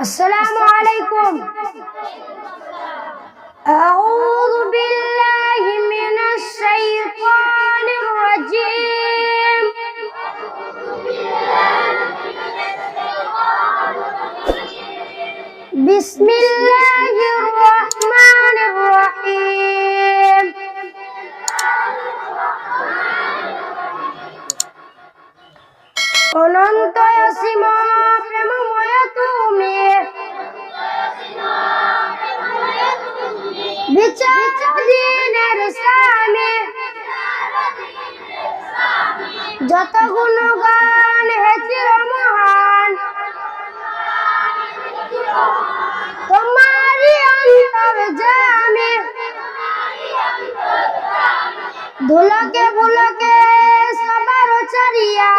السلام عليكم. أعوذ بالله من الشيطان الرجيم. بسم অনন্ত অসীম প্রেমময় তুমি। বিচারদিনের স্বামী। যত গুণগান হে চির মহান তোমারি অন্তর জামে। ধুলকে ভুলকে সবার চারিয়া।